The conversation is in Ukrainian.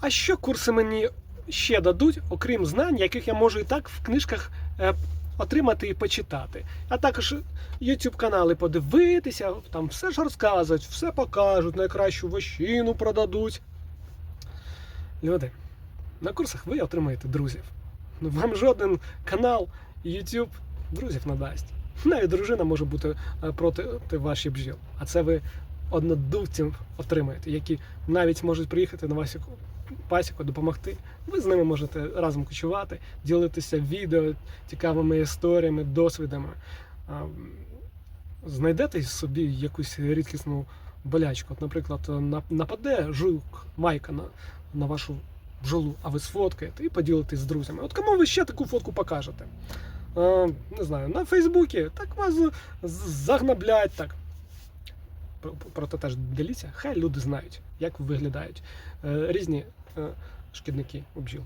А що курси мені ще дадуть, окрім знань, яких я можу і так в книжках е, отримати і почитати. А також YouTube канали подивитися, там все ж розказують, все покажуть, найкращу вощину продадуть. Люди, на курсах ви отримаєте друзів. Вам жоден канал YouTube друзів надасть. Навіть дружина може бути е, проти ти ваші бджіл. А це ви однодумців отримаєте, які навіть можуть приїхати на вашу пасіку, допомогти. Ви з ними можете разом кочувати, ділитися відео, цікавими історіями, досвідами. Знайдете собі якусь рідкісну болячку. От, наприклад, нападе жук майка на, на вашу бджолу, а ви сфоткаєте і поділитесь з друзями. От кому ви ще таку фотку покажете? Не знаю, на Фейсбуці, так вас загнаблять так. Про- Проте теж діліться, хай люди знають, як виглядають е, різні е, шкідники у бджіл.